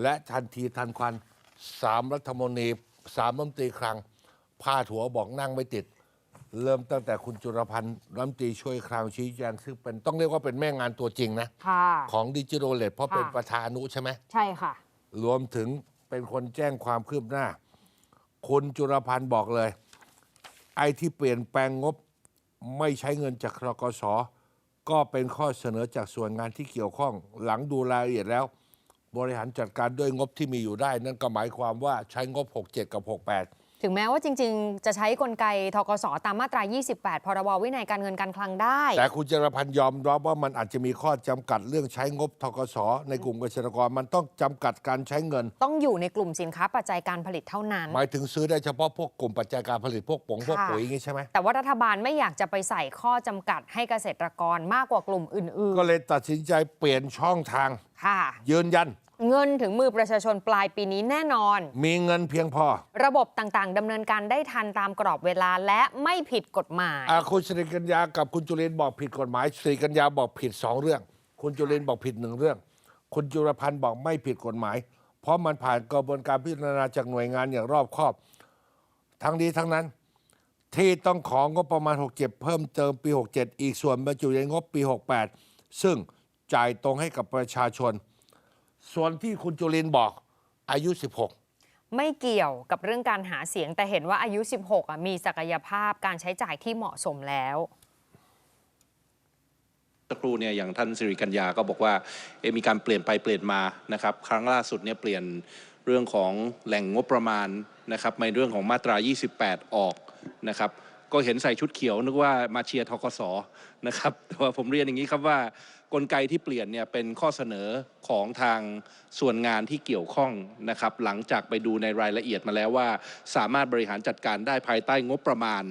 และทันทีทันควันสามรัฐมนตรีสามรัฐมนตรีคลังพาดหัวบอกนั่งไม่ติด เริ่มตั้งแต่คุณจุรพันธ์รัฐมนตรีช่วยคลังชี้แจงซึ่งเป็นต้องเรียกว่าเป็นแม่งานตัวจริงนะ ค่ะของดิจิทัลเลตเพราะเป็นค่ะประธานุใช่ไหม ใช่ค่ะ รวมถึงเป็นคนแจ้งความคืบหน้า คุณจุรพันธ์บอกเลย ไอ้ที่เปลี่ยนแปลงงบไม่ใช้เงินจากครกสก็เป็นข้อเสนอจากส่วนงานที่เกี่ยวข้อง หลังดูรายละเอียดแล้ว บริหารจัดการด้วยงบที่มีอยู่ได้ นั่นก็หมายความว่าใช้งบ 67 กับ 68 ถึงแม้ว่าจริง ๆ จะใช้กลไกทกสตามมาตรา 28 พรบวินัยการเงินการคลังได้ แต่คุณจรพันธ์ยอมรับว่ามันอาจจะมีข้อจำกัดเรื่องใช้งบทกสในกลุ่มเกษตรกรมันต้องจำกัดการใช้เงิน ต้องอยู่ในกลุ่มสินค้าปัจจัยการผลิตเท่านั้น หมายถึงซื้อได้เฉพาะพวกกลุ่มปัจจัยการผลิตพวกผงพวกค่ะปุ๋ยอย่างงี้ใช่ไหมแต่ว่ารัฐบาลไม่อยากจะไปใส่ข้อจำกัดให้เกษตรกรมากกว่ากลุ่มอื่นก็เลยตัดสินใจเปลี่ยนช่องทางๆค่ะยืนยัน เงินถึงมือประชาชนปลายปีนี้แน่นอน มีเงินเพียงพอ ระบบต่างๆดำเนินการได้ทันตามกรอบเวลาและไม่ผิดกฎหมายอาคุณสิริกัญญากับคุณจุลินทร์บอกผิดกฎหมายสิริกัญญาบอกผิดสองเรื่อง คุณจุลินทร์บอกผิดหนึ่งเรื่อง คุณจุรพันธ์บอกไม่ผิดกฎหมาย เพราะมันผ่านกระบวนการพิจารณาจากหน่วยงานอย่างรอบคอบ ทั้งนี้ทั้งนั้น ที่ต้องของงบประมาณ 67 เพิ่มเติมปี 67 อีกส่วนบรรจุในงบปี 68 ซึ่งจ่ายตรงให้กับประชาชน ส่วนที่คุณจุลินทร์บอกอายุ 16ไม่เกี่ยวกับเรื่องการหาเสียงแต่เห็นว่าอายุ 16อะมีศักยภาพการใช้จ่ายที่เหมาะสมแล้วสักครู่เนี่ยอย่างท่านสิริกัญญาก็บอกว่าเอะมีการเปลี่ยนไปเปลี่ยนมานะครับครั้งล่าสุดเนี่ยเปลี่ยนเรื่องของแหล่งงบประมาณนะครับในเรื่องของมาตรา 28 ออกนะครับก็เห็นใส่ชุดเขียวนึกว่ามาเชียร์ทกสนะครับแต่ว่าผมเรียนอย่างนี้ครับว่า กลไกที่เปลี่ยนเนี่ยเป็นข้อเสนอของทางส่วนงานที่เกี่ยวข้องนะครับหลังจากไปดูในรายละเอียดมาแล้วว่า สามารถบริหารจัดการได้ภายใต้งบประมาณ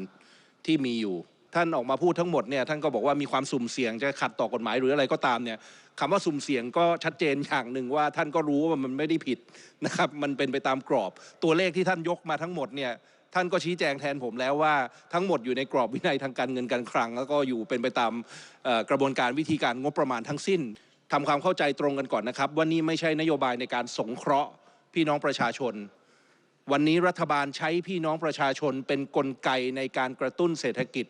ที่มีอยู่ ท่านออกมาพูดทั้งหมดเนี่ยท่านก็บอกว่ามีความสุ่มเสี่ยงจะขัดต่อกฎหมายหรืออะไรก็ตามเนี่ยคำว่าสุ่มเสี่ยงก็ชัดเจนอย่างหนึ่งว่าท่านก็รู้ว่ามันไม่ได้ผิดนะครับมันเป็นไปตามกรอบ ตัวเลขที่ท่านยกมาทั้งหมดเนี่ย ท่านก็ชี้แจงแทนผมแล้วว่าทั้งหมดอยู่ในกรอบวินัยทางการเงินการคลัง แล้วก็อยู่เป็นไปตามกระบวนการวิธีการงบประมาณทั้งสิ้นทำความเข้าใจตรงกันก่อนนะครับ ว่านี่ไม่ใช่นโยบายในการสงเคราะห์พี่น้องประชาชน วันนี้รัฐบาลใช้พี่น้องประชาชนเป็นนกลไกในการกระตุ้นเศรษฐกิจ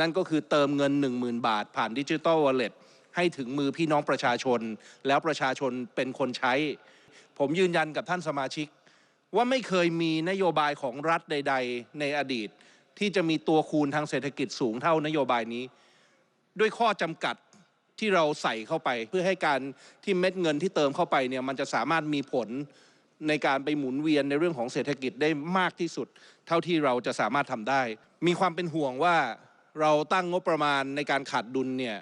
นั่นก็คือเติมเงิน 10,000 บาท ผ่านดิจิ t a ลวอลเล็ตให้ถึงมือพี่น้องประชาชน แล้วประชาชนเป็นคนใช้ ผมยืนยันกับท่านสมาชิก ว่าไม่เคยมีนโยบายของรัฐใด ๆ ในอดีต ที่จะมีตัวคูณทางเศรษฐกิจสูงเท่านโยบายนี้ ด้วยข้อจำกัดที่เราใส่เข้าไป เพื่อให้การที่เม็ดเงินที่เติมเข้าไปเนี่ยมันจะสามารถมีผลในการไปหมุนเวียนในเรื่องของเศรษฐกิจได้มากที่สุด เท่าที่เราจะสามารถทำได้ มีความเป็นห่วงว่าเราตั้งงบประมาณในการขาดดุลเนี่ย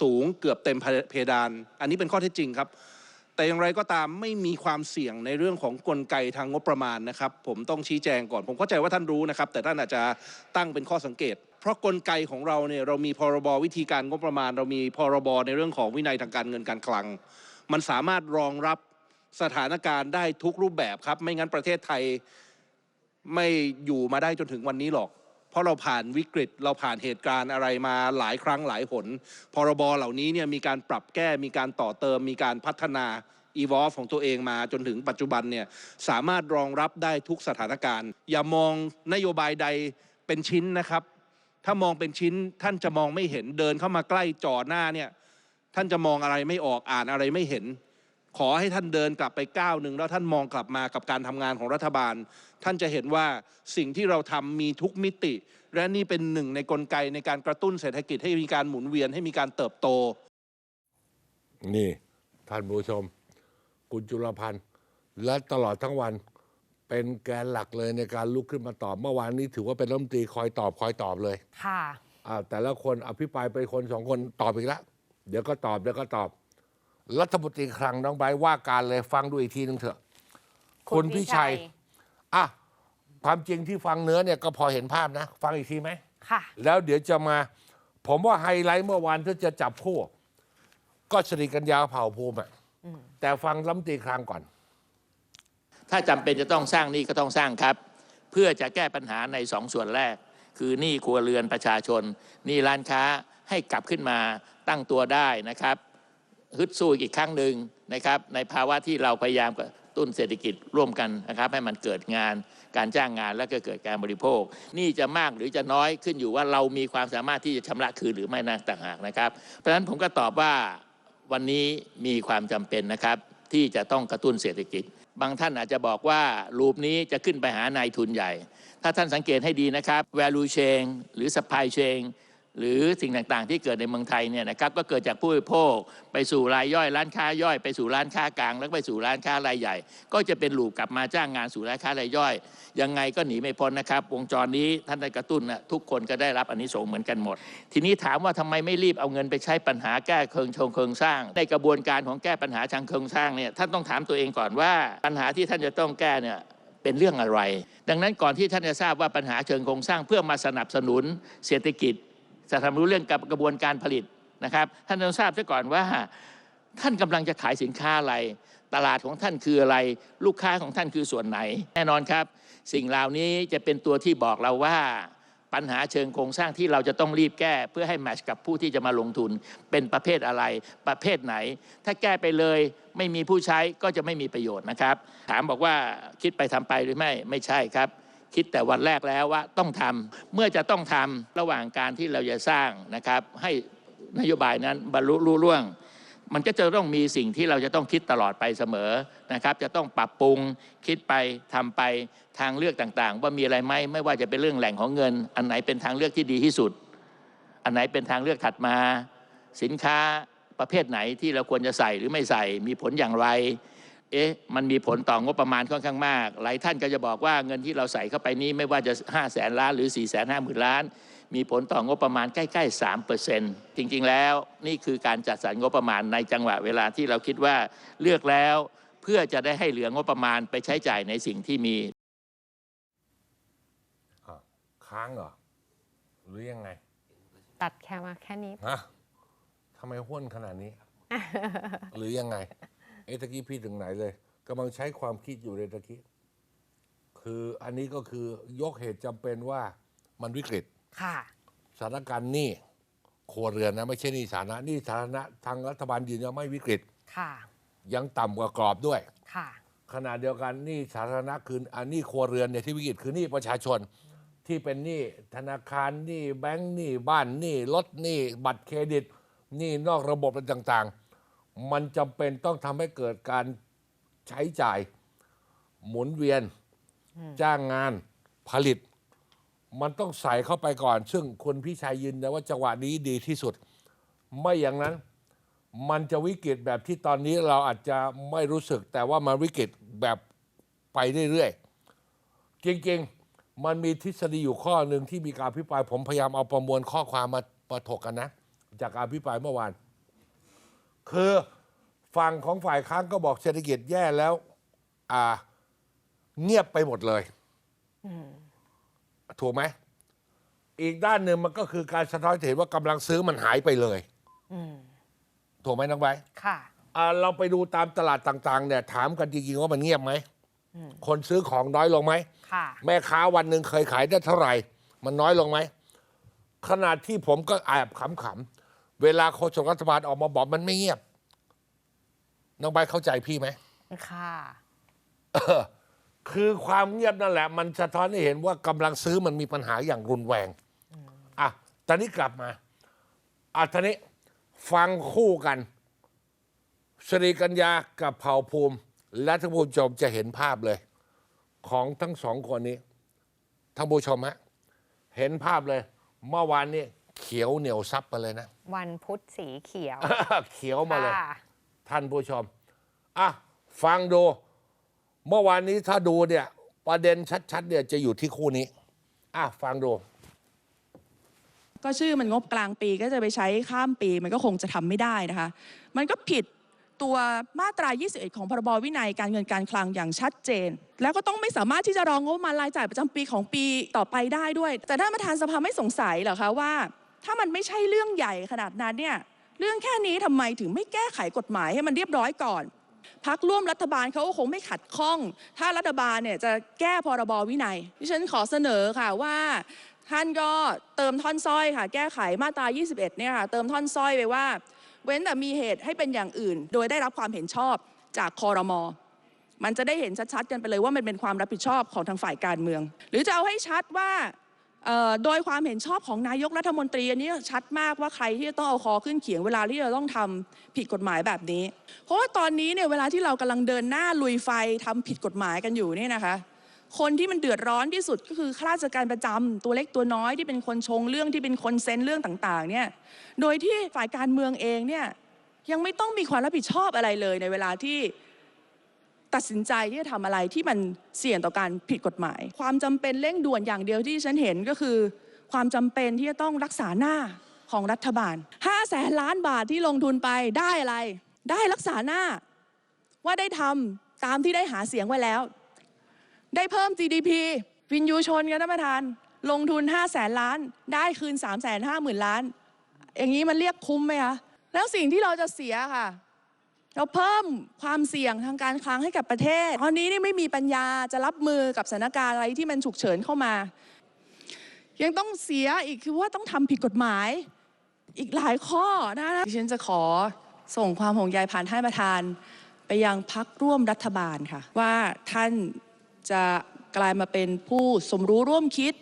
สูงเกือบเต็มเพดาน อันนี้เป็นข้อเท็จจริงครับ แต่อย่างไรก็ตามไม่มีความเสี่ยงในเรื่องของกลไกทางงบประมาณนะครับผมต้องชี้แจงก่อน ผมเข้าใจว่าท่านรู้นะครับ แต่ท่านอาจจะตั้งเป็นข้อสังเกต เพราะกลไกของเราเนี่ยเรามีพรบวิธีการงบประมาณ เรามีพรบในเรื่องของวินัยทางการเงินการคลัง มันสามารถรองรับสถานการณ์ได้ทุกรูปแบบครับ ไม่งั้นประเทศไทยไม่อยู่มาได้จนถึงวันนี้หรอก เพราะเราผ่านวิกฤตเราผ่านเหตุการณ์อะไรมาหลายครั้งหลายหนพรบเหล่านี้เนี่ยมีการปรับแก้มีการต่อเติม มีการพัฒนา evolve ของตัวเองมาจนถึงปัจจุบันเนี่ยสามารถรองรับได้ทุกสถานการณ์ อย่ามองนโยบายใดเป็นชิ้นนะครับ ถ้ามองเป็นชิ้นท่านจะมองไม่เห็นเดินเข้ามาใกล้จ่อหน้าเนี่ยท่านจะมองอะไรไม่ออกอ่านอะไรไม่เห็น ขอให้ท่านเดินกลับไปก้าวหนึ่งแล้วท่านมองกลับมากับการทำงานของรัฐบาล ท่านจะเห็นว่าสิ่งที่เราทำมีทุกมิติ และนี่เป็นหนึ่งในกลไกในการกระตุ้นเศรษฐกิจให้มีการหมุนเวียนให้มีการเติบโต นี่ ท่านผู้ชม คุณจุลพันธ์ และตลอดทั้งวันเป็นแกนหลักเลยในการลุกขึ้นมาตอบ เมื่อวานนี้ถือว่าเป็นรัฐมนตรีคอยตอบคอยตอบเลย ค่ะอ่าแต่ละคนอภิปรายไปคนสองคนตอบอีกแล้วเดี๋ยวก็ตอบเดี๋ยวก็ตอบ รัฐมนตรีคลังน้องใบร์ทว่าการเลยฟังดูอีกทีนึงเถอะ คุณพิชัย อะความจริงที่ฟังเนื้อเนี่ยก็พอเห็นภาพนะ ฟังอีกทีไหมค่ะ แล้วเดี๋ยวจะมา ผมว่าไฮไลท์เมื่อวานที่จะจับคู่ ก็สริกัญญาเผ่าภูมิอะแต่ฟังรัฐมนตรีคลังก่อน ถ้าจำเป็นจะต้องสร้างหนี้ก็ต้องสร้างครับ เพื่อจะแก้ปัญหาในสองส่วนแรก คือหนี้ครัวเรือนประชาชนหนี้ร้านค้าให้กลับขึ้นมาตั้งตัวได้นะครับฮึดสู้อีกครั้งหนึ่งนะครับ ในภาวะที่เราพยายามกระ ตุ้นเศรษฐกิจร่วมกันนะครับ ให้มันเกิดงานการจ้างงานและก็เกิดการบริโภค นี่จะมากหรือจะน้อยขึ้นอยู่ว่าเรามีความสามารถที่จะชำระคืนหรือไม่นั่นต่างหากนะครับ เพราะฉะนั้นผมก็ตอบว่าวันนี้มีความจำเป็นนะครับ ที่จะต้องกระตุ้นเศรษฐกิจ บางท่านอาจจะบอกว่ารูปนี้จะขึ้นไปหานายทุนใหญ่ ถ้าท่านสังเกตให้ดีนะครับ value chain หรือ supply chain หรือสิ่งต่างๆ ที่เกิดในเมืองไทยเนี่ยนะครับก็เกิดจากผู้บริโภคไปสู่รายย่อยร้านค้าย่อยไปสู่ร้านค้ากลาง แล้วไปสู่ร้านค้ารายใหญ่ ก็จะเป็นลูปกลับมาจ้างงานสู่ร้านค้ารายย่อย ยังไงก็หนีไม่พ้นนะครับวงจรนี้ท่านได้กระตุ้นนะทุกคนก็ได้รับอันนี้ส่งเหมือนกันหมด ทีนี้ถามว่าทำไมไม่รีบเอาเงินไปใช้ปัญหาแก้เคิงชงเคิงสร้าง ในกระบวนการของแก้ปัญหาทางเคิงสร้างเนี่ยท่านต้องถามตัวเองก่อนว่าปัญหาที่ท่านจะต้องแก้เนี่ยเป็นเรื่องอะไร ดังนั้นก่อนที่ท่านจะทราบว่าปัญหาเชิงโครงสร้างเพื่อมาสนับสนุนเศรษฐกิจ จะทำรู้เรื่องกับกระบวนการผลิตนะครับ ท่านต้องทราบซะก่อนว่าท่านกำลังจะขายสินค้าอะไร ตลาดของท่านคืออะไร ลูกค้าของท่านคือส่วนไหน แน่นอนครับ สิ่งเหล่านี้จะเป็นตัวที่บอกเราว่าปัญหาเชิงโครงสร้างที่เราจะต้องรีบแก้ เพื่อให้แมทช์กับผู้ที่จะมาลงทุน เป็นประเภทอะไร ประเภทไหน ถ้าแก้ไปเลย ไม่มีผู้ใช้ก็จะไม่มีประโยชน์นะครับ ถามบอกว่าคิดไปทำไปหรือไม่ไม่ใช่ครับ คิดแต่วันแรกแล้วว่าต้องทำเมื่อจะต้องทำระหว่างการที่เราจะสร้างนะครับ ให้นโยบายนั้นบรรลุรุ่ล่วง มันก็จะต้องมีสิ่งที่เราจะต้องคิดตลอดไปเสมอนะครับ จะต้องปรับปรุงคิดไปทำไปทางเลือกต่างๆ ว่ามีอะไรไหมไม่ว่าจะเป็นเรื่องแหล่งของเงิน อันไหนเป็นทางเลือกที่ดีที่สุด อันไหนเป็นทางเลือกถัดมา สินค้าประเภทไหนที่เราควรจะใส่หรือไม่ใส่มีผลอย่างไร เอ๊ะมันมีผลต่องบประมาณค่อนข้างมาก หลายท่านก็จะบอกว่าเงินที่เราใส่เข้าไปนี้ไม่ว่าจะ 5 0 0แสนล้านหรือ 4 5 0 0 0 0ล้าน มีผลต่องบประมาณใกล้ๆ3เปอร์เซ็นต์จริงๆแล้วนี่คือการจัดสรรงบประมาณในจังหวะเวลาที่เราคิดว่าเลือกแล้วเพื่อจะได้ให้เหลืองบประมาณไปใช้จ่ายในสิ่งที่มีอะค้างเหรอหรือยังไง ตัดแค่มาแค่นี้ฮะทำไมห้วนขนาดนี้ หรือยังไงเอะตะกี้พี่ถึงไหนเลยกำลังใช้ความคิดอยู่เลยตะกี้คืออันนี้ก็คือยกเหตุจำเป็นว่ามันวิกฤตค่ะสถานการณ์หนี้ครัวเรือนนะไม่ใช่หนี้สาธารณะหนี้สาธารณะทางรัฐบาลยืนยันไม่วิกฤตค่ะ ยังต่ำกว่ากรอบด้วยค่ะขณะเดียวกันหนี้สาธารณะคืออันนี้ครัวเรือนเนี่ยที่วิกฤตคือหนี้ประชาชนที่เป็นหนี้ธนาคารหนี้แบงก์หนี้บ้านหนี้รถหนี้บัตรเครดิตหนี้นอกระบบอะไรต่าง ๆ มันจำเป็นต้องทำให้เกิดการใช้จ่าย หมุนเวียน จ้างงานผลิต มันต้องใส่เข้าไปก่อน ซึ่งคุณพี่ชัยยืนยันว่าจังหวะนี้ดีที่สุด ไม่อย่างนั้น มันจะวิกฤตแบบที่ตอนนี้เราอาจจะไม่รู้สึก แต่ว่ามันวิกฤตแบบไปเรื่อยๆจริงๆ มันมีทฤษฎีอยู่ข้อหนึ่งที่มีการพิปรายผมพยายามเอาประมวลข้อความมามาถกกันนะ จากการพิปรายเมื่อวาน คือฝั่งของฝ่ายค้านก็บอกเศรษฐกิจแย่แล้ว อ่า เงียบไปหมดเลยถูกไหม อีกด้านหนึ่งมันก็คือการสะท้อนให้เห็นว่ากำลังซื้อมันหายไปเลยอืมถูกไหมน้องใบร์ทค่ะอ่าเราไปดูตามตลาดต่างๆ เนี่ย ถามกันจริงๆว่ามันเงียบไหม คนซื้อของน้อยลงไหมค่ะแม่ค้าวันหนึ่งเคยขายได้เท่าไหร่ มันน้อยลงไหม ขนาดที่ผมก็แอบขำๆ เวลาโฆษกรัฐบาลออกมาบอกมันไม่เงียบ น้องใบร์ทเข้าใจพี่ไหมค่ะเออคือความเงียบนั่นแหละ มันสะท้อนให้เห็นว่ากำลังซื้อมันมีปัญหาอย่างรุนแรงอะตอนนี้กลับมาอะตอนนี้ฟังคู่กันสรีกัญญากับเผ่าภูมิ และท่านผู้ชมจะเห็นภาพเลย ของทั้งสองคนนี้ท่านผู้ชมฮะเห็นภาพเลย เมื่อวานนี้ เขียวเหนียวซับไปเลยนะ วันพุธสีเขียว เขียวมาเลย ค่ะท่านผู้ชม อะ ฟังดู เมื่อวานนี้ถ้าดูเนี่ย ประเด็นชัด ๆ เนี่ยจะอยู่ที่คู่นี้ อะ ฟังดู ก็ชื่อมันงบกลางปีก็จะไปใช้ข้ามปีมันก็คงจะทำไม่ได้นะคะ มันก็ผิดตัวมาตรา 21 ของพรบวินัยการเงินการคลังอย่างชัดเจน แล้วก็ต้องไม่สามารถที่จะรองงบประมาณรายจ่ายประจำปีของปีต่อไปได้ด้วย แต่ท่านประธานสภาไม่สงสัยเหรอคะว่า ถ้ามันไม่ใช่เรื่องใหญ่ขนาดนั้นเนี่ยเรื่องแค่นี้ทำไมถึงไม่แก้ไขกฎหมายให้มันเรียบร้อยก่อนพักร่วมรัฐบาลเขาคงไม่ขัดข้อง ถ้ารัฐบาลเนี่ยจะแก้พรบวินัยดิฉันขอเสนอค่ะว่าท่านก็เติมท่อนสร้อยค่ะ แก้ไขมาตรา 21 เนี่ยค่ะ เติมท่อนสร้อยไปว่า เว้นแต่มีเหตุให้เป็นอย่างอื่น โดยได้รับความเห็นชอบจากคอรมอมันจะได้เห็นชัดๆกันไปเลยว่ามันเป็นความรับผิดชอบของทางฝ่ายการเมือง หรือจะเอาให้ชัดว่า โดยความเห็นชอบของนายกรัฐมนตรีอันนี้ชัดมากว่าใครที่จะต้องเอาคอขึ้นเขียงเวลาที่เราต้องทำผิดกฎหมายแบบนี้ เพราะว่าตอนนี้เนี่ยเวลาที่เรากำลังเดินหน้าลุยไฟทำผิดกฎหมายกันอยู่เนี่ยนะคะ คนที่มันเดือดร้อนที่สุดก็คือข้าราชการประจำตัวเล็กตัวน้อยที่เป็นคนชงเรื่องที่เป็นคนเซ็นเรื่องต่างๆเนี่ยโดยที่ฝ่ายการเมืองเองเนี่ยยังไม่ต้องมีความรับผิดชอบอะไรเลยในเวลาที่ ตัดสินใจที่จะทำอะไรที่มันเสี่ยงต่อการผิดกฎหมาย ความจำเป็นเร่งด่วนอย่างเดียวที่ฉันเห็นก็คือ ความจำเป็นที่จะต้องรักษาหน้าของรัฐบาล5แสนล้านบาทที่ลงทุนไปได้อะไร ได้รักษาหน้า ว่าได้ทำตามที่ได้หาเสียงไว้แล้ว ได้เพิ่ม GDP วินยูชนกันท่านประธาน ลงทุน5แสนล้าน ได้คืน3 5 0 0 0 0ล้าน อย่างนี้มันเรียกคุ้มไหมคะแล้วสิ่งที่เราจะเสียค่ะ เราเพิ่มความเสี่ยงทางการคลังให้กับประเทศ ตอนนี้นี่ไม่มีปัญญาจะรับมือกับสถานการณ์อะไรที่มันฉุกเฉินเข้ามา ยังต้องเสียอีกคือว่าต้องทำผิดกฎหมายอีกหลายข้อนะดิฉันจะขอส่งความห่วงใยผ่านท่านประธาน ไปยังพักร่วมรัฐบาลค่ะ ว่าท่านจะกลายมาเป็นผู้สมรู้ร่วมคิด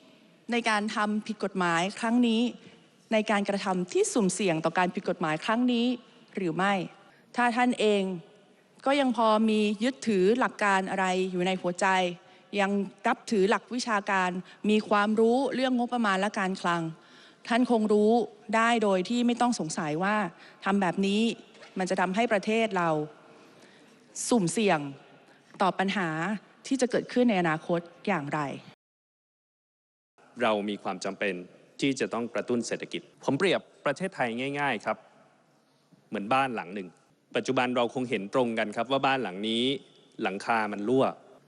ในการทำผิดกฎหมายครั้งนี้ ในการกระทำที่สุ่มเสี่ยงต่อการผิดกฎหมายครั้งนี้หรือไม่ ถ้าท่านเองก็ยังพอมียึดถือหลักการอะไรอยู่ในหัวใจ ยังรับถือหลักวิชาการ มีความรู้เรื่องงบประมาณและการคลัง ท่านคงรู้ได้โดยที่ไม่ต้องสงสัยว่าทำแบบนี้มันจะทำให้ประเทศเราสุ่มเสี่ยงต่อปัญหาที่จะเกิดขึ้นในอนาคตอย่างไร เรามีความจำเป็นที่จะต้องกระตุ้นเศรษฐกิจ ผมเปรียบประเทศไทยง่าย ๆ ครับ เหมือนบ้านหลังหนึ่ง ปัจจุบันเราคงเห็นตรงกันครับว่าบ้านหลังนี้หลังคามันรั่ว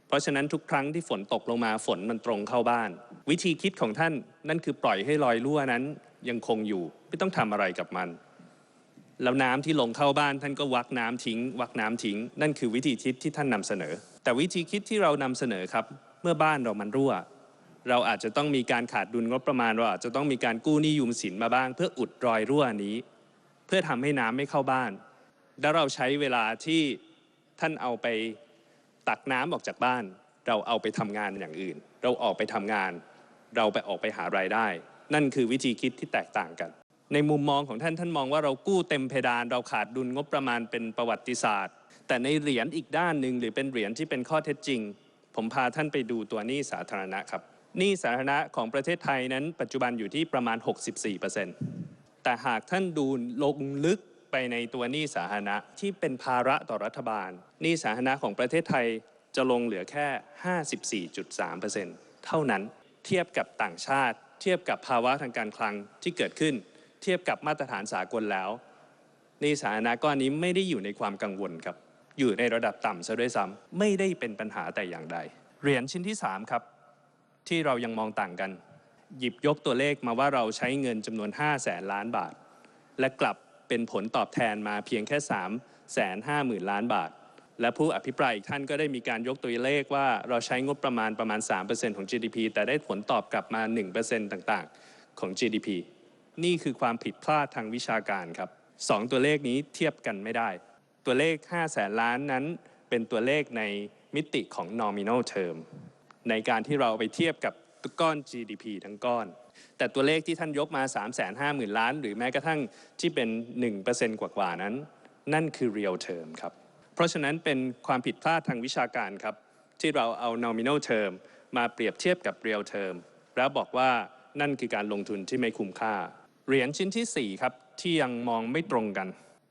เพราะฉะนั้นทุกครั้งที่ฝนตกลงมาฝนมันตรงเข้าบ้าน วิธีคิดของท่านนั่นคือปล่อยให้รอยรั่วนั้นยังคงอยู่ไม่ต้องทำอะไรกับมัน แล้วน้ำที่ลงเข้าบ้านท่านก็วักน้ำทิ้ง วักน้ำทิ้ง นั่นคือวิธีคิดที่ท่านนำเสนอ แต่วิธีคิดที่เรานำเสนอครับ เมื่อบ้านเรามันรั่ว เราอาจจะต้องมีการขาดดุลงบประมาณเราอาจจะต้องมีการกู้หนี้ยืมสินมาบ้าง เพื่ออุดรอยรั่วนี้ เพื่อทำให้น้ำไม่เข้าบ้าน แล้วเราใช้เวลาที่ท่านเอาไปตักน้ำออกจากบ้าน เราเอาไปทำงานอย่างอื่น เราออกไปทำงาน เราไปออกไปหารายได้ นั่นคือวิธีคิดที่แตกต่างกัน ในมุมมองของท่านท่านมองว่าเรากู้เต็มเพดาน เราขาดดุลงบประมาณเป็นประวัติศาสตร์ แต่ในเหรียญอีกด้านหนึ่งหรือเป็นเหรียญที่เป็นข้อเท็จจริง ผมพาท่านไปดูตัวหนี้สาธารณะครับหนี้สาธารณะของประเทศไทยนั้น ปัจจุบันอยู่ที่ประมาณ 64%แต่หากท่านดูลงลึก ไปในตัวหนี้สาธารณะที่เป็นภาระต่อรัฐบาลหนี้สาธารณะของประเทศไทยจะลงเหลือแค่ 54.3%เท่านั้นเทียบกับต่างชาติ เทียบกับภาวะทางการคลังที่เกิดขึ้น เทียบกับมาตรฐานสากลแล้วหนี้สาธารณะก้อนนี้ไม่ได้อยู่ในความกังวลครับอยู่ในระดับต่ำซะด้วยซ้ำไม่ได้เป็นปัญหาแต่อย่างใดเหรียญชิ้นที่ 3 ครับ ที่เรายังมองต่างกัน หยิบยกตัวเลขมาว่าเราใช้เงินจำนวน 5 แสนล้านบาท และกลับ เป็นผลตอบแทนมาเพียงแค่3แสน5หมื่นล้านบาท และผู้อภิปรายอีกท่านก็ได้มีการยกตัวเลขว่าเราใช้งบประมาณประมาณ 3%ของ GDP แต่ได้ผลตอบกลับมา 1%ต่างๆ ของ GDP นี่คือความผิดพลาดทางวิชาการครับสองตัวเลขนี้เทียบกันไม่ได้ ตัวเลข 5 แสนล้านนั้นเป็นตัวเลขในมิติของ nominal term ในการที่เราไปเทียบกับก้อน GDP ทั้งก้อน แต่ตัวเลขที่ท่านยกมา 3 5 0 0 0 0 ล้าน หรือแม้กระทั่งที่เป็น 1%กว่าๆนั้น นั่นคือ real term ครับ เพราะฉะนั้นเป็นความผิดพลาดทางวิชาการครับ ที่เราเอา nominal term มาเปรียบเทียบกับ real term แล้วบอกว่านั่นคือการลงทุนที่ไม่คุ้มค่า เหรียญชิ้นที่ 4 ครับ ที่ยังมองไม่ตรงกัน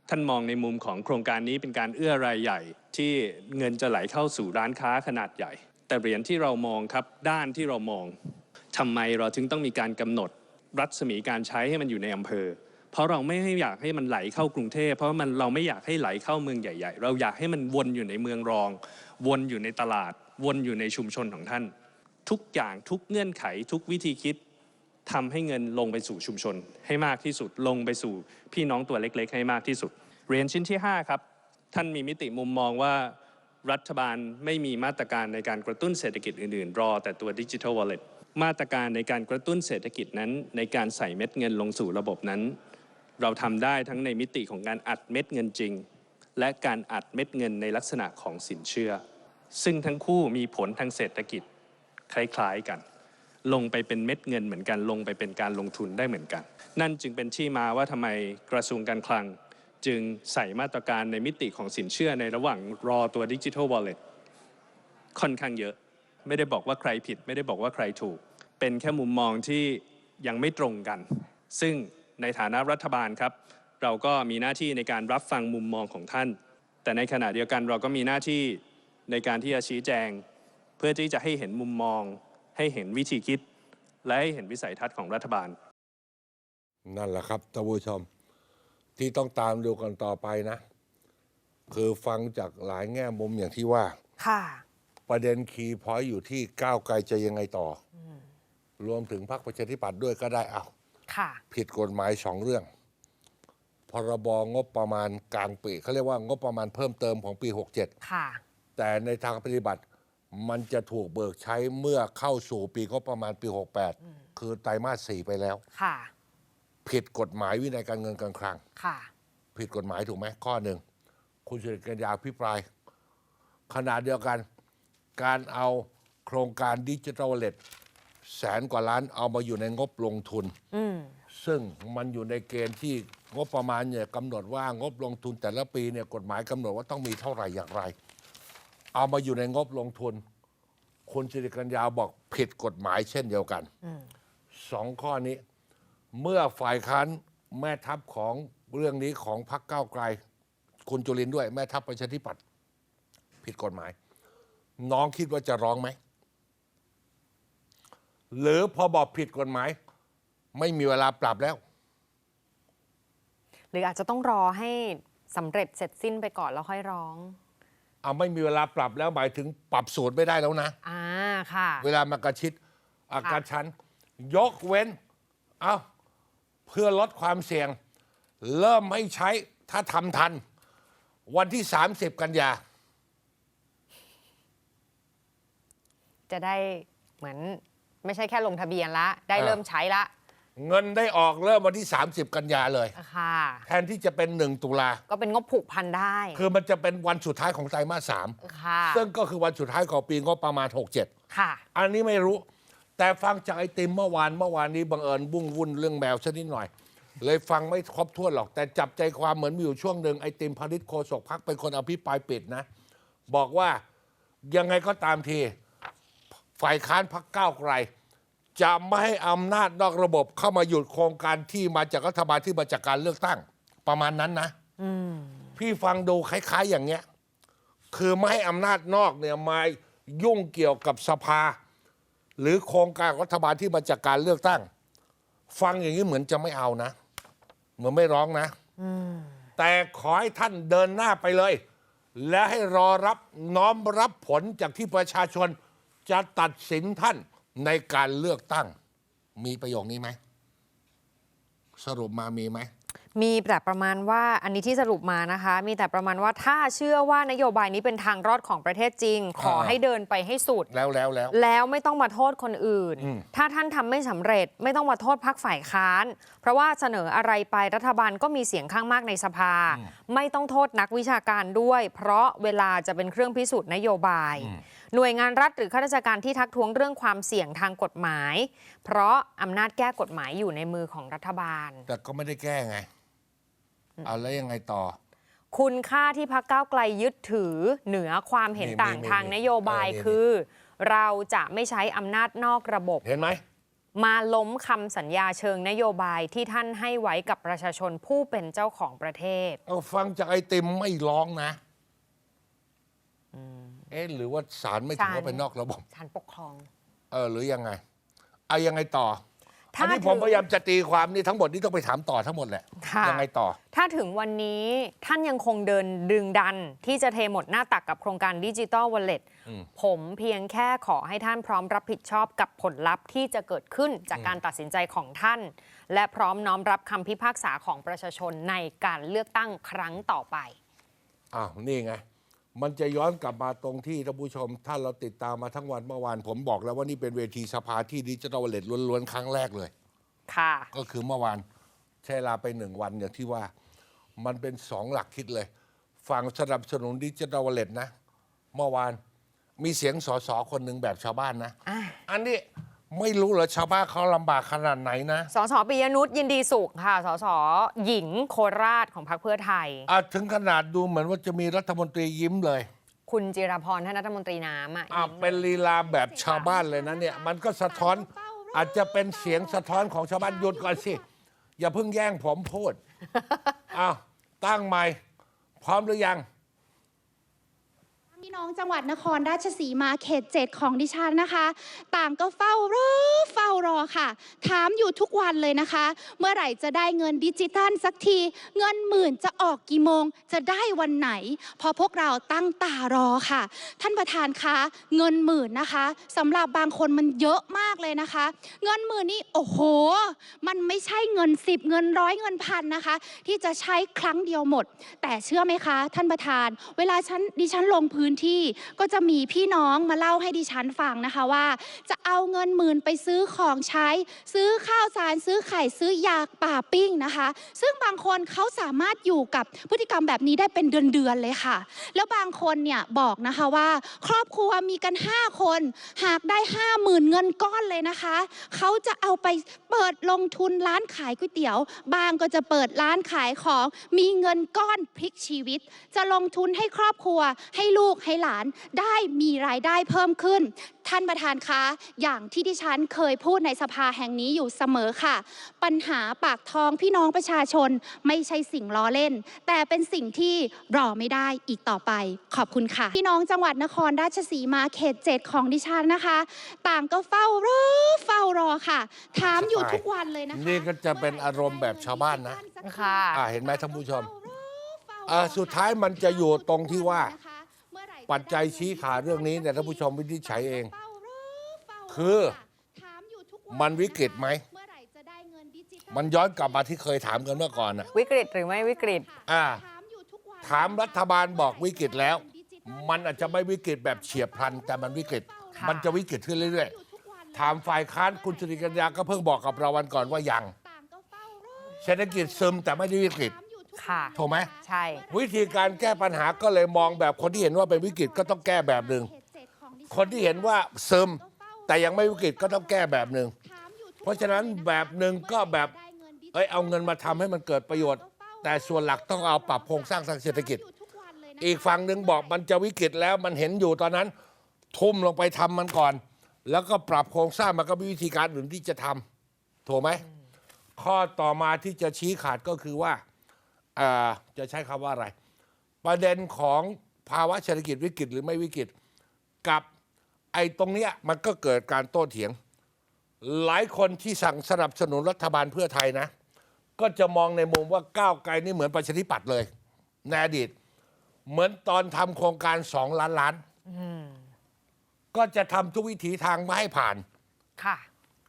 ท่านมองในมุมของโครงการนี้เป็นการเอื้อรายใหญ่ ที่เงินจะไหลเข้าสู่ร้านค้าขนาดใหญ่ แต่เหรียญที่เรามองครับด้านที่เรามอง ทำไมเราถึงต้องมีการกำหนดรัศมีการใช้ให้มันอยู่ในอำเภอ เพราะเราไม่ให้อยากให้มันไหลเข้ากรุงเทพเพราะมันเราไม่อยากให้ไหลเข้าเมืองใหญ่ ๆ เราอยากให้มันวนอยู่ในเมืองรอง วนอยู่ในตลาด วนอยู่ในชุมชนของท่าน ทุกอย่างทุกเงื่อนไขทุกวิธีคิดทำให้เงินลงไปสู่ชุมชน ให้มากที่สุดลงไปสู่พี่น้องตัวเล็ก ๆ ให้มากที่สุดเรียญชิ้นที่ 5 ครับท่านมีมิติมุมมองว่ารัฐบาลไม่มีมาตรการในการกระตุ้นเศรษฐกิจอื่น ๆ รอแต่ตัวดิจิทัลวอลเล็ต มาตรการในการกระตุ้นเศรษฐกิจนั้น ในการใส่เม็ดเงินลงสู่ระบบนั้น เราทำได้ทั้งในมิติของการอัดเม็ดเงินจริง และการอัดเม็ดเงินในลักษณะของสินเชื่อ ซึ่งทั้งคู่มีผลทางเศรษฐกิจคล้ายๆกัน ลงไปเป็นเม็ดเงินเหมือนกัน ลงไปเป็นการลงทุนได้เหมือนกัน นั่นจึงเป็นที่มาว่าทำไมกระทรวงการคลัง จึงใส่มาตรการในมิติของสินเชื่อในระหว่างรอตัวดิจิทัลวอลเล็ตค่อนข้างเยอะ ไม่ได้บอกว่าใครผิด ไม่ได้บอกว่าใครถูก เป็นแค่มุมมองที่ยังไม่ตรงกัน ซึ่งในฐานะรัฐบาลครับ เราก็มีหน้าที่ในการรับฟังมุมมองของท่าน แต่ในขณะเดียวกันเราก็มีหน้าที่ในการที่จะชี้แจง เพื่อที่จะให้เห็นมุมมอง ให้เห็นวิธีคิด และให้เห็นวิสัยทัศน์ของรัฐบาล นั่นแหละครับท่านผู้ชมที่ต้องตามดูกันต่อไปนะ คือฟังจากหลายแง่มุมอย่างที่ว่า ค่ะ ประเด็นคีย์พอยต์อยู่ที่ก้าวไกลจะยังไงต่ออรวมถึงพรรคประชาธิปัตย์ด้วยก็ได้เอาค่ะ ผิดกฎหมายสองเรื่อง พรบงบประมาณกลางปีเขาเรียกว่างบประมาณเพิ่มเติมของปี67ค่ะแต่ในทางปฏิบัติมันจะถูกเบิกใช้เมื่อเข้าสู่ปีงบประมาณปี 68 คือไตรมาส4ไปแล้ว ค่ะ ผิดกฎหมายวินัยการเงินการคลัง ค่ะ ผิดกฎหมายถูกไหมข้อหนึ่ง คุณสุริกัญญาพิปรายขณะเดียวกัน การเอาโครงการดิจิทัลเลตแสนกว่าล้านเอามาอยู่ในงบลงทุนอืมซึ่งมันอยู่ในเกณฑ์ที่งบประมาณเนี่ยกำหนดว่างบลงทุนแต่ละปีเนี่ยกฎหมายกำหนดว่าต้องมีเท่าไหร่อย่างไร เอามาอยู่ในงบลงทุนคุณสิริกัญญาบอกผิดกฎหมายเช่นเดียวกันสองข้อนี้ เมื่อฝ่ายค้านแม่ทัพของเรื่องนี้ของพรรคก้าวไกล คุณจุลินทร์ด้วยแม่ทัพประชาธิปัตย์ผิดกฎหมาย น้องคิดว่าจะร้องไหม หรือพอบอกผิดกฎหมาย ไม่มีเวลาปรับแล้ว หรืออาจจะต้องรอให้สำเร็จเสร็จสิ้นไปก่อนแล้วค่อยร้อง เอาไม่มีเวลาปรับแล้วหมายถึงปรับสูตรไม่ได้แล้วนะ อ่าค่ะ เวลามากระชิดอาค่ะการชันยกเว้น เอาเพื่อลดความเสี่ยง เริ่มให้ใช้ถ้าทำทัน วันที่ 30 กันยา จะได้เหมือนไม่ใช่แค่ลงทะเบียนละ ได้อ่าเริ่มใช้ละเงินได้ออกเริ่มวันที่ 30 กันยาเลย ค่ะ แทนที่จะเป็น 1 ตุลา ก็เป็นงบผูกพันได้ คือมันจะเป็นวันสุดท้ายของไตรมาสสามค่ะ ซึ่งก็คือวันสุดท้ายของปีงบประมาณ 67 ค่ะ อันนี้ไม่รู้ แต่ฟังจากไอติมเมื่อวานเมื่อวานนี้บังเอิญบุ้งวุ่นเรื่องแมวชนิดหน่อย เลยฟังไม่ครบถ้วนหรอก แต่จับใจความเหมือนมีอยู่ช่วงหนึ่งไอติมพาริศโคศกพักเป็นคนอภิปรายปิดนะ บอกว่ายังไงก็ตามที ฝ่ายค้านพักก้าวไกล จะไม่ให้อำนาจนอกระบบเข้ามาหยุดโครงการที่มาจากรัฐบาลที่มาจากการเลือกตั้ง ประมาณนั้นนะพี่ฟังดูคล้าย ๆ อย่างเงี้ย คือไม่ให้อำนาจนอกเนี่ยมายุ่งเกี่ยวกับสภา หรือโครงการรัฐบาลที่มาจากการเลือกตั้ง ฟังอย่างนี้เหมือนจะไม่เอานะ เหมือนไม่ร้องนะแต่ขอให้ท่านเดินหน้าไปเลย และให้รอรับน้อมรับผลจากที่ประชาชน จะตัดสินท่านในการเลือกตั้ง มีประโยคนี้ไหม สรุปมามีไหมมีแต่ประมาณว่าอันนี้ที่สรุปมานะคะ มีแต่ประมาณว่าถ้าเชื่อว่านโยบายนี้เป็นทางรอดของประเทศจริง ขออ่าให้เดินไปให้สุดแล้วแล้วแล้ว แล้วไม่ต้องมาโทษคนอื่นอืมถ้าท่านทำไม่สำเร็จ ไม่ต้องมาโทษพักฝ่ายค้าน เพราะว่าเสนออะไรไปรัฐบาลก็มีเสียงข้างมากในสภา ไม่ต้องโทษนักวิชาการด้วย เพราะเวลาจะเป็นเครื่องพิสูจน์นโยบาย หน่วยงานรัฐหรือข้าราชการที่ทักท้วงเรื่องความเสี่ยงทางกฎหมาย เพราะอำนาจแก้กฎหมายอยู่ในมือของรัฐบาล แต่ก็ไม่ได้แก้ไงเอาแล้วยังไงต่อ คุณค่าที่พักก้าวไกลยึดถือเหนือความเห็นมีต่างมีทางนโยบายเออนี่คือ เราจะไม่ใช้อำนาจนอกระบบเห็นไหมมาล้มคำสัญญาเชิงนโยบายที่ท่านให้ไว้กับประชาชนผู้เป็นเจ้าของประเทศ เอาฟังจากไอติมไม่ร้องนะ เอ๊ะหรือว่าศาลไม่ถือว่าศาลเป็นนอกระบบศาลปกครอง เออหรือยังไงเอายังไงต่อถ้าอันนี้ผมถึงพยายามจะตีความนี่ทั้งหมดนี่ต้องไปถามต่อทั้งหมดแหละค่ะยังไงต่อ ถ้าถึงวันนี้ท่านยังคงเดินดึงดันที่จะเทหมดหน้าตักกับโครงการดิจิ t a ลวอลเล็ตอืมผมเพียงแค่ขอให้ท่านพร้อมรับผิดชอบกับผลลัพธ์ที่จะเกิดขึ้นจากการตัดสินใจของท่าน และพร้อมน้อมรับคำพิพากษาของประชาชนในการเลือกตั้งครั้งต่อไปอ้าวนี่ไง มันจะย้อนกลับมาตรงที่ท่านผู้ชม ถ้าเราติดตามมาทั้งวันเมื่อวาน ผมบอกแล้วว่านี่เป็นเวทีสภาที่ดิจิทัลวอลเล็ตล้วนๆครั้งแรกเลย ค่ะ ก็คือเมื่อวานใช้เวลาไปหนึ่งวันอย่างที่ว่า มันเป็นสองหลักคิดเลย ฝั่งสนับสนุนดิจิทัลวอลเล็ตนะ เมื่อวานมีเสียงสสคนหนึ่งแบบชาวบ้านนะอะอันนี้ ไม่รู้เหรอชาวบ้านเขาลำบากขนาดไหนนะสสปิยนุชยินดีสุขค่ะ สสหญิงโคราชของพรรคเพื่อไทย อะถึงขนาดดูเหมือนว่าจะมีรัฐมนตรียิ้มเลยคุณจิรพรท่านรัฐมนตรีน้ำอะอะยิ้มเป็นลีลาแบบชาวบ้านเลยนะเนี่ย มันก็สะท้อนอาจจะเป็นเสียงสะท้อนของชาวบ้านหยุดก่อนสิ อย่าเพิ่งแย่งผมพูดอ้าวตั้งใหม่พร้อมหรือยังพี่ น้องจังหวัดนครราชสีมาเขตเจ็ดของดิฉันนะคะ ต่างก็เฝ้ารอเฝ้ารอค่ะ ถามอยู่ทุกวันเลยนะคะ เมื่อไหร่จะได้เงินดิจิทัลสักที เงินหมื่นจะออกกี่โมง จะได้วันไหน พอพวกเราตั้งตารอค่ะ ท่านประธานคะเงินหมื่นนะคะสำหรับบางคนมันเยอะมากเลยนะคะ เงินหมื่นนี่โอ้โห มันไม่ใช่เงินสิบเงินร้อยเงินพันนะคะ ที่จะใช้ครั้งเดียวหมด แต่เชื่อไหมคะ ท่านประธาน เวลาฉันดิฉันลงพื้นที่ก็จะมีพี่น้องมาเล่าให้ดิฉันฟังนะคะว่า จะเอาเงินหมื่นไปซื้อของใช้ ซื้อข้าวสารซื้อไข่ซื้อยาป่าปิ้งนะคะ ซึ่งบางคนเขาสามารถอยู่กับพฤติกรรมแบบนี้ได้เป็นเดือนๆเลยค่ะ แล้วบางคนเนี่ยบอกนะคะว่า ครอบครัวมีกัน 5 คน หากได้ 5 0,000 เงินก้อนเลยนะคะเขาจะเอาไปเปิดลงทุนร้านขายก๋วยเตี๋ยว บางก็จะเปิดร้านขายของมีเงินก้อนพลิกชีวิต จะลงทุนให้ครอบครัวให้ลูกให้หลานได้มีรายได้เพิ่มขึ้น ท่านประธานคะ อย่างที่ดิฉันเคยพูดในสภาแห่งนี้อยู่เสมอค่ะ ปัญหาปากท้องพี่น้องประชาชนไม่ใช่สิ่งล้อเล่น แต่เป็นสิ่งที่รอไม่ได้อีกต่อไป ขอบคุณค่ะ พี่น้องจังหวัดนครราชสีมาเขตเจ็ดของดิฉันนะคะ ต่างก็เฝ้ารอเฝ้ารอค่ะ ถามอยู่ทุกวันเลยนะคะนี่ก็จะเป็นอารมณ์แบบชาวบ้านนะค่ะ อะเห็นไหมท่านผู้ชมอะสุดท้ายมันจะอยู่ตรงที่ว่า ปัจจัยชี้ขาดเรื่องนี้เนี่ยท่านผู้ชมวินิจฉัยเอง คือมันวิกฤตไหม มันย้อนกลับมาที่เคยถามกันเมื่อก่อนอะวิกฤตหรือไม่วิกฤต อ่า ถามรัฐบาลบอกวิกฤตแล้ว มันอาจจะไม่วิกฤตแบบเฉียบพลัน แต่มันวิกฤตค่ะมันจะวิกฤตขึ้นเรื่อยๆ ถามฝ่ายค้านคุณสุริกัญญาก็เพิ่งบอกกับเราวันก่อนว่ายัง เศรษฐกิจซึมแต่ไม่ได้วิกฤต ค่ะ ถูกไหม ใช่ วิธีการแก้ปัญหาก็เลยมองแบบคนที่เห็นว่าเป็นวิกฤตก็ต้องแก้แบบหนึ่ง คนที่เห็นว่าซึม แต่ยังไม่วิกฤตก็ต้องแก้แบบหนึ่ง เพราะฉะนั้นแบบหนึ่งก็แบบเอ้ยเอาเงินมาทำให้มันเกิดประโยชน์ แต่ส่วนหลักต้องเอาปรับโครงสร้างทางเศรษฐกิจ อีกฝั่งหนึ่งบอกมันจะวิกฤตแล้วมันเห็นอยู่ตอนนั้น ทุ่มลงไปทำมันก่อน แล้วก็ปรับโครงสร้างมันก็มีวิธีการอื่นที่จะทำถูกไหม ข้อต่อมาที่จะชี้ขาดก็คือว่าอ่า จะใช้คำว่าอะไร ประเด็นของภาวะเศรษฐกิจวิกฤตหรือไม่วิกฤต กับไอ้ตรงเนี้ยมันก็เกิดการโต้เถียง หลายคนที่สั่งสนับสนุนรัฐบาลเพื่อไทยนะ ก็จะมองในมุมว่าก้าวไกลนี่เหมือนประชาธิปัตย์เลยในอดีต เหมือนตอนทำโครงการสองล้านล้านก็จะทำทุกวิถีทางไม่ให้ผ่าน ค่ะ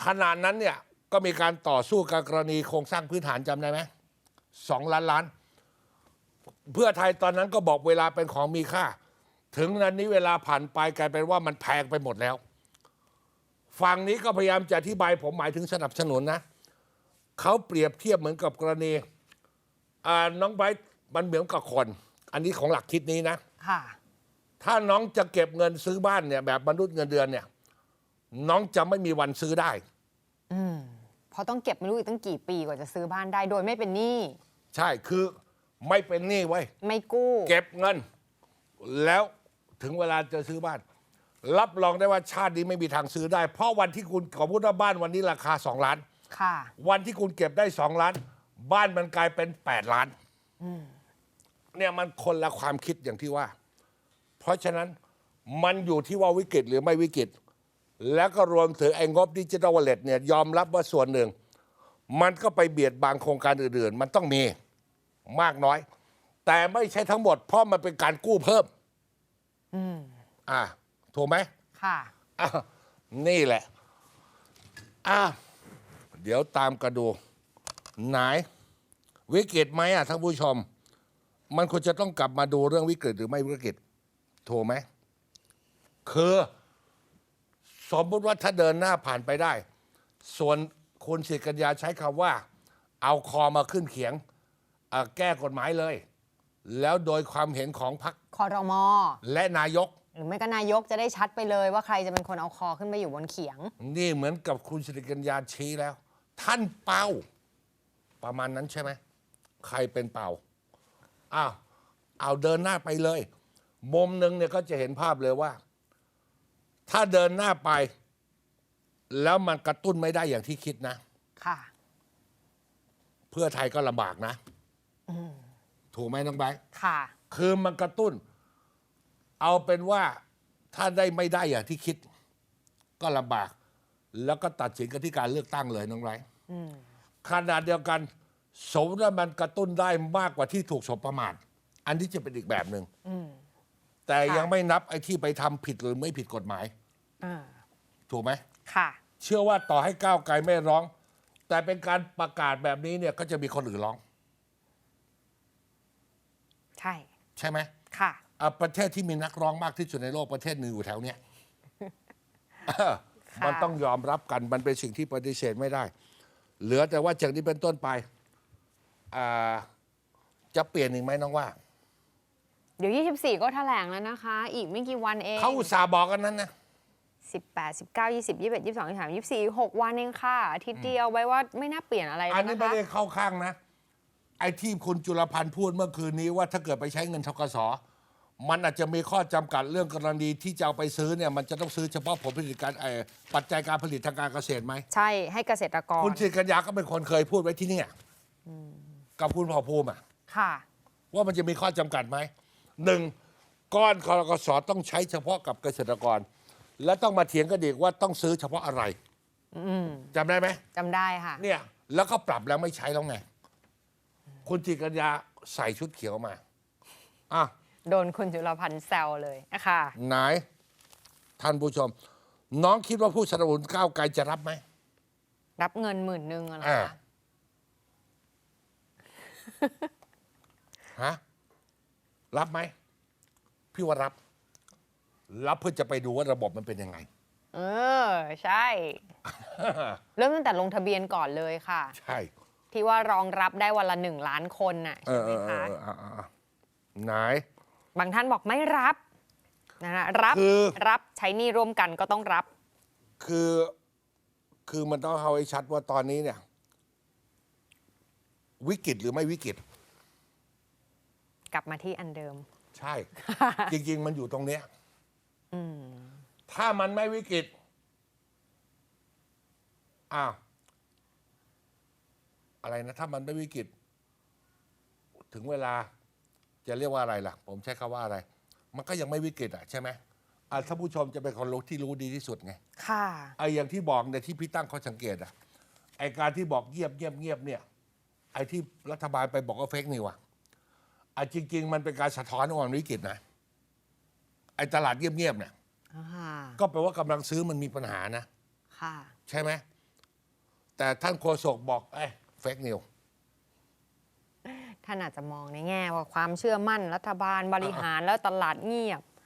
ขนาดนั้นเนี่ยก็มีการต่อสู้กับกรณีโครงสร้างพื้นฐานจำได้ไหมสองล้านล้าน เพื่อไทยตอนนั้นก็บอกเวลาเป็นของมีค่า ถึงนั้นนี้เวลาผ่านไปกลายเป็นว่ามันแพงไปหมดแล้ว ฝั่งนี้ก็พยายามจะอธิบายผมหมายถึงสนับสนุนนะเขาเปรียบเทียบเหมือนกับกรณีอ่าน้องไบรท์มันเหมือนกับคน อันนี้ของหลักคิดนี้นะค่ะถ้าน้องจะเก็บเงินซื้อบ้านเนี่ยแบบมนุษย์เงินเดือนเนี่ย น้องจะไม่มีวันซื้อได้ อืมเพราะต้องเก็บไม่รู้อีกตั้งกี่ปีกว่าจะซื้อบ้านได้โดยไม่เป็นหนี้ใช่คือ ไม่เป็นหนี้ไว้ยไม่กู้ เก็บเงิน แล้วถึงเวลาจะซื้อบ้าน รับรองได้ว่าชาตินี้ไม่มีทางซื้อได้ เพราะวันที่คุณขอพูดว่าบ้านวันนี้ราคาสองล้าน ค่ะ วันที่คุณเก็บได้สองล้าน บ้านมันกลายเป็นแปดล้านเนี่ยมันคนละความคิดอย่างที่ว่า เพราะฉะนั้นมันอยู่ที่ว่าวิกฤตหรือไม่วิกฤต แล้วก็รวมถึงไอ้งบดิจิทัลวอลเล็ตเนี่ยยอมรับว่าส่วนหนึ่ง มันก็ไปเบียดบางโครงการอื่นๆ มันต้องมี มากน้อย แต่ไม่ใช่ทั้งหมด เพราะมันเป็นการกู้เพิ่มอ่าถูกไหมค่ะอ้าวนี่แหละอ้าวเดี๋ยวตามกระดูไหนวิกฤตไหมอะท่านผู้ชม มันควรจะต้องกลับมาดูเรื่องวิกฤตหรือไม่วิกฤตถูกไหมคือสมมติว่าถ้าเดินหน้าผ่านไปได้ ส่วนคุณสิกัญญาใช้คำว่า เอาคอมาขึ้นเขียงเอ่อ แก้กฎหมายเลย แล้วโดยความเห็นของพรรคคอรมอและนายก หรือไม่ก็นายกจะได้ชัดไปเลยว่าใครจะเป็นคนเอาคอขึ้นไปอยู่บนเขียง นี่เหมือนกับคุณสิริกัญญาชี้แล้ว ท่านเป้าประมาณนั้นใช่ไหมใครเป็นเป่าอ้าวเอาเดินหน้าไปเลย มุมหนึ่งเนี่ยก็จะเห็นภาพเลยว่า ถ้าเดินหน้าไป แล้วมันกระตุ้นไม่ได้อย่างที่คิดนะ ค่ะ เพื่อไทยก็ลำบากนะ ถูกไหมน้องไบร์ทค่ะ คือมันกระตุ้น เอาเป็นว่าถ้าได้ไม่ได้อย่างที่คิด ก็ลำบาก แล้วก็ตัดสินกันที่การเลือกตั้งเลยน้องไบร์ทขนาดเดียวกันสมว่ามันกระตุ้นได้มากกว่าที่ถูกสบประมาทอันนี้จะเป็นอีกแบบหนึ่งแต่ค่ะยังไม่นับไอ้ที่ไปทำผิดหรือไม่ผิดกฎหมายอ่าถูกไหมค่ะ เชื่อว่าต่อให้ก้าวไกลไม่ร้อง แต่เป็นการประกาศแบบนี้เนี่ยก็จะมีคนอื่นร้อง ใช่ ใช่ไหมค่ะอะประเทศที่มีนักร้องมากที่สุดในโลกประเทศหนึ่งอยู่แถวเนี้ยเออมันต้องยอมรับกันมันเป็นสิ่งที่ปฏิเสธไม่ได้ เหลือแต่ว่าจากนี้เป็นต้นไปอ่าจะเปลี่ยนอีกไหมน้องว่า เดี๋ยว 24 ก็แถลงแล้วนะคะ อีกไม่กี่วันเอง เขาอุตส่าห์บอกกันนั้นนะ 18 19 20 21 22 23 24 6 วันเองค่ะอาทิตย์เดียวไว้ว่าไม่น่าเปลี่ยนอะไรอันนี้นะไม่คะ ได้เข้าข้างนะ ไอ้ที่คุณจุลพันธ์พูดเมื่อคืนนี้ว่าถ้าเกิดไปใช้เงินทกสมันอาจจะมีข้อจำกัดเรื่องกรณีที่จะเอาไปซื้อเนี่ยมันจะต้องซื้อเฉพาะผลผลิตการเอ่อปัจจัยการผลิตทางการเกษตรไหมใช่ให้เกษตรกร คุณสิริกัญญาก็เป็นคนเคยพูดไว้ที่เนี่ยกับคุณเผ่าภูมิอะค่ะว่ามันจะมีข้อจำกัดไหมหนึ่งก้อนคอรกสต้องใช้เฉพาะกับเกษตรกร และต้องมาเถียงกันอีกว่าต้องซื้อเฉพาะอะไรจำได้ไหมจำได้ค่ะเนี่ยแล้วก็ปรับแล้วไม่ใช้แล้วไง คุณจิตรกัญญาใส่ชุดเขียวมาอะโดนคุณจุลพันธ์แซวเลยนะคะไหน ท่านผู้ชม น้องคิดว่าผู้สนับสนุนก้าวไกลจะรับไหม รับเงินหมื่นหนึ่งอะไรอ่า คะฮะรับไหม พี่ว่ารับ รับเพื่อจะไปดูว่าระบบมันเป็นยังไง เออ ใช่ เริ่มตั้งแต่ลงทะเบียนก่อนเลยค่ะ ใช่ ที่ว่ารองรับได้วันละหนึ่งล้านคนน่ะเอใช่อไหเอมอเอคะอเอออะอะไหน บางท่านบอกไม่รับนะรับคือรับใช้หนี่ร่วมกันก็ต้องรับ คือคือมันต้องเอาให้ชัดว่าตอนนี้เนี่ย วิกฤตหรือไม่วิกฤต กลับมาที่อันเดิม ใช่ จริง ๆ มันอยู่ตรงเนี้ยถ้ามันไม่วิกฤตอ้าว อะไรนะ ถ้ามันไม่วิกฤต ถึงเวลาจะเรียกว่าอะไรล่ะ ผมใช้คำว่าอะไร มันก็ยังไม่วิกฤตอะใช่ไหมอะถ้าผู้ชมจะเป็นคนรู้ที่รู้ดีที่สุดไงค่ะ ไอ้อย่างที่บอกเนี่ยที่พี่ตั้งข้อสังเกตอะไอ้การที่บอกเงียบเงียบเงียบเนี่ย ไอ้ที่รัฐบาลไปบอกว่าเฟกนิวอะไอ้จริง ๆ มันเป็นการสะท้อนว่ามันวิกฤตนะไอ้ตลาดเงียบเงียบเนี่ยก็แปลว่ากำลังซื้อมันมีปัญหานะ ค่ะ ใช่ไหม แต่ท่านโฆษกบอกเอ้ เฟกนิวท่านอาจจะมองในแง่ว่าความเชื่อมั่นรัฐบาลบริหารแล้วตลาดเงียบ